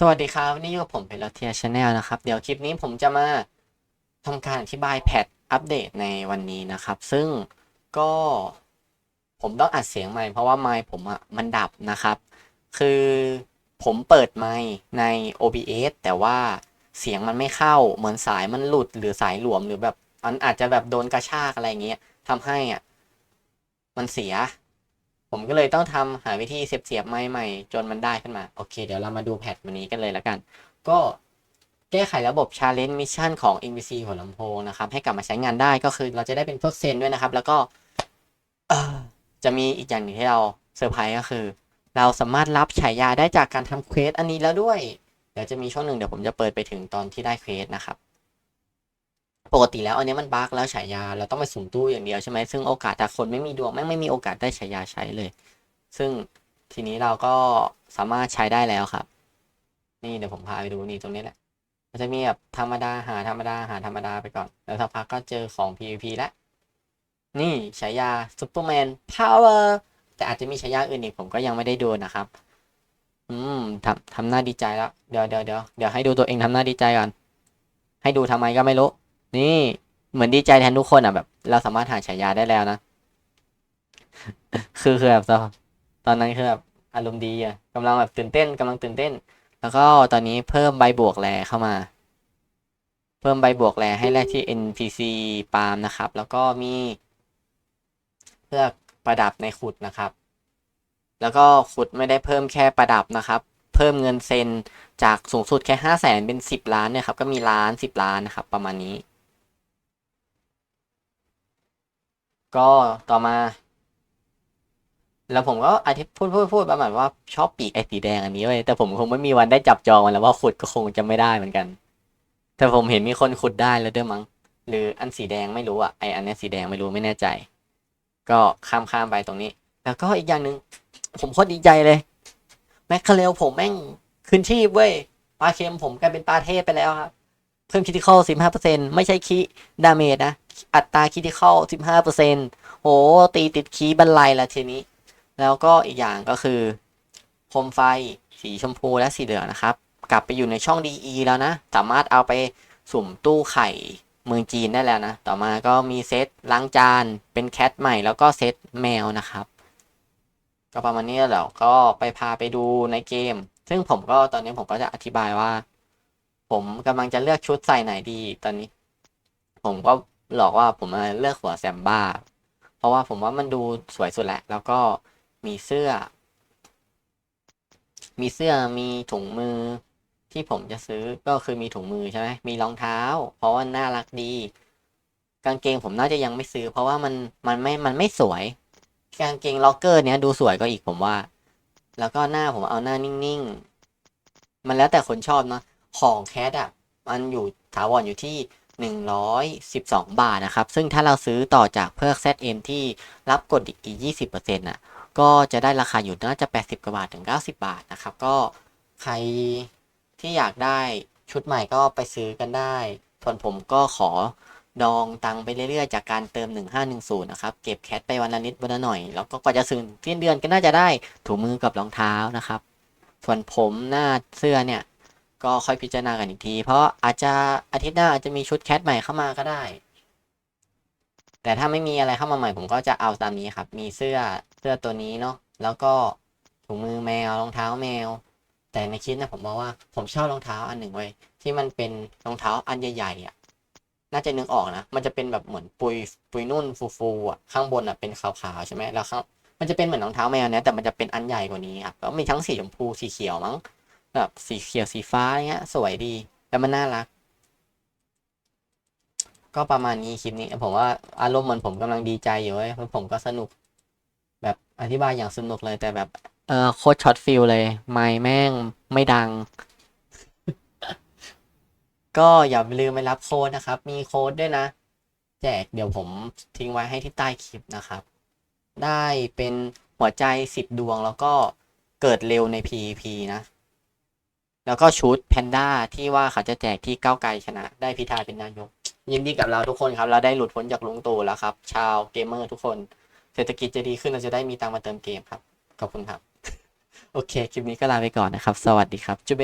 สวัสดีครับวันนี่อยู่กับผมเป็นลเทียชาแนลนะครับ เดี๋ยวคลิปนี้ผมจะมาทำการอธิบายแพทอัปเดตในวันนี้นะครับ ซึ่งก็ผมต้องอัดเสียงใหม่เพราะว่าไมค์ผมอะมันดับนะครับ คือผมเปิดไมค์ใน OBS แต่ว่าเสียงมันไม่เข้าเหมือนสายมันหลุดหรือสายหลวมหรือแบบมันอาจจะแบบโดนกระชากอะไรเงี้ยทำให้อะมันเสีย ผมก็เลยต้องทำหาวิธีเสียบๆไม้ใหม่จนมันได้ขึ้นมา โอเค เดี๋ยวเรามาดูแพทวันนี้กันเลยแล้วกัน ก็แก้ไขระบบ Challenge Mission ของ NVC หัวลำโพงนะครับ ให้กลับมาใช้งานได้ก็คือเราจะได้เป็นพวกเซนด้วยนะครับ แล้วก็จะมีอีกอย่างหนึ่งที่เราเซอร์ไพรส์ก็คือ เราสามารถรับฉายาได้จากการทำเควสอันนี้แล้วด้วย เดี๋ยวจะมีช่วงหนึ่งเดี๋ยวผมจะเปิดไปถึงตอนที่ได้เควสนะครับ ปกติแล้วอันนี้มันบั๊กแล้วฉายาเราต้องไปสุ่มตู้อย่างเดียวใช่ไหมซึ่งโอกาสถ้าคนไม่มีดวงแม่งไม่มีโอกาสได้ฉายาใช้เลย ซึ่งทีนี้เราก็สามารถใช้ได้แล้วครับ นี่เดี๋ยวผมพาไปดูนี่ตรงนี้แหละมันจะมีแบบธรรมดาหาธรรมดาหาธรรมดาไปก่อน แล้วสักพักก็เจอของ PVP แล้วนี่ฉายาซูเปอร์แมนพาวเวอร์แต่อาจจะมีฉายาอื่นอีกผมก็ยังไม่ได้ดูนะครับ อืมทำทำหน้าดีใจแล้ว เดี๋ยวเดี๋ยวเดี๋ยวเดี๋ยวให้ดูตัวเองทำหน้าดีใจก่อน ให้ดูทำไมก็ไม่รู้ นี่เหมือนดีใจแทนทุกคนอะแบบ เราสามารถหาฉายาได้แล้วนะ คือคือแบบตอนตอนนั้นคือแบบอารมณ์ดีอะกำลังแบบตื่นเต้นกำลังตื่นเต้น แล้วก็ตอนนี้เพิ่มใบบวกแรเข้ามา เพิ่มใบบวกแรให้แรกที่ NPC ปาล์มนะครับ แล้วก็มีเพื่อประดับในขุดนะครับ แล้วก็ขุดไม่ได้เพิ่มแค่ประดับนะครับ เพิ่มเงินเซนจากสูงสุดแค่ห้าแสนเป็นสิบล้านเนี่ยครับ ก็มีล้านสิบล้านนะครับ ประมาณนี้ ก็ต่อมา แล้วผมก็อธิพูดพูดพูดประมาณว่าชอบปีกไอ้สีแดงอันนี้เว้ยแต่ผมคงไม่มีวันได้จับจองมันแล้วว่าขุดก็คงจะไม่ได้เหมือนกัน แต่ผมเห็นมีคนขุดได้แล้วด้วยมั้งหรืออันสีแดงไม่รู้อะไออันนี้สีแดงไม่รู้ไม่แน่ใจ ก็ข้ามข้ามไปตรงนี้ แล้วก็อีกอย่างหนึ่งผมโคตรดีใจเลยแมคคาเรลผมแม่งขึ้นชีพเว้ยปลาเค็มผมกลายเป็นปลาเทพไปแล้วครับ เพิ่มคิติคอลสิบห้าเปอร์เซ็นไม่ใช่คีดาเมจนะ อัตราคิติคอลสิบห้าเปอร์เซ็นโห ตีติดคีบันไลละทีนี้ แล้วก็อีกอย่างก็คือโคมไฟสีชมพูและสีเหลืองนะครับ กลับไปอยู่ในช่อง DE แล้วนะ สามารถเอาไปสุ่มตู้ไข่เมืองจีนได้แล้วนะ ต่อมาก็มีเซตล้างจานเป็นแคทใหม่แล้วก็เซตแมวนะครับ ก็ประมาณนี้แล้วก็ไปพาไปดูในเกม ซึ่งผมก็ตอนนี้ผมก็จะอธิบายว่า ผมกำลังจะเลือกชุดใส่ไหนดีตอนนี้ ผมก็ หลอกว่าผมมาเลือกหัวแซมบ้า เพราะว่าผมว่ามันดูสวยสุดแหละ แล้วก็มีเสื้อ มีเสื้อมีถุงมือที่ผมจะซื้อก็คือมีถุงมือใช่ไหมมีรองเท้า เพราะว่าน่ารักดี กางเกงผมน่าจะยังไม่ซื้อ เพราะว่ามันมันไม่มันไม่สวย กางเกงล็อกเกอร์เนี้ยดูสวยก็อีกผมว่า แล้วก็หน้าผมเอาหน้านิ่งๆ มันแล้วแต่คนชอบเนาะของแคดอะ มันอยู่ถาวรออยู่ที่ 112 บาทนะครับ ซึ่งถ้าเราซื้อต่อจากเพิร์ก ZM ที่รับกดอีก 20%น่ะ ก็จะได้ราคาอยู่น่าจะ 80 กว่าบาทถึง 90 บาทนะครับ ก็ใครที่อยากได้ชุดใหม่ก็ไปซื้อกันได้ ส่วนผมก็ขอดองตังไปเรื่อยๆ จากการเติม 1510 นะครับ เก็บแคทไปวันละนิดวันละหน่อย แล้วก็กว่าจะซื้อสิ้นเดือนก็น่าจะได้ถุงมือกับรองเท้านะครับ ส่วนผมหน้าเสื้อเนี่ย ก็ค่อยพิจารณากันอีกที เพราะอาจจะอาทิตย์หน้าอาจจะมีชุดแคทใหม่เข้ามาก็ได้ แต่ถ้าไม่มีอะไรเข้ามาใหม่ ผมก็จะเอาตามนี้ครับ มีเสื้อเสื้อตัวนี้เนาะแล้วก็ถุงมือแมวรองเท้าแมว แต่ในคลิปนะผมมองว่าผมชอบรองเท้าอันหนึ่งไว้ที่มันเป็นรองเท้าอันใหญ่ๆอะน่าจะนึกออกนะ มันจะเป็นแบบเหมือนปุยปุยนุ่นฟูๆอะข้างบนอะเป็นขาวๆใช่ไหมแล้วข้างมันจะเป็นเหมือนรองเท้าแมวเนี่ยแต่มันจะเป็นอันใหญ่กว่านี้ครับแล้วมีทั้งสีชมพูสีเขียวมั้ง แบบสีเขียวสีฟ้าอย่างเงี้ย สวยดี แล้วมันน่ารัก ก็ประมาณนี้คลิปนี้ ผมว่าอารมณ์เหมือนผมกำลังดีใจอยู่เว้ยเพราะผมก็สนุก แบบอธิบายอย่างสนุกเลยแต่แบบเออโคตรช็อตฟิลเลยไม่แม่งไม่ดัง ก็อย่าลืมไปรับโค้ดนะครับ มีโค้ดด้วยนะ แจกเดี๋ยวผมทิ้งไว้ให้ที่ใต้คลิปนะครับ ได้เป็นหัวใจสิบดวงแล้วก็เกิดเร็วใน PVP นะ แล้วก็ชุดแพนด้าที่ว่าเขาจะแจกที่ก้าวไกลชนะ ได้พิธาเป็นนายก ยินดีกับเราทุกคนครับ เราได้หลุดพ้นจากลุงตู่แล้วครับ ชาวเกมเมอร์ทุกคน เศรษฐกิจจะดีขึ้นเราจะได้มีตังมาเติมเกมครับ ขอบคุณครับ โอเค คลิปนี้ก็ลาไปก่อนนะครับ สวัสดีครับจุ๊บเบ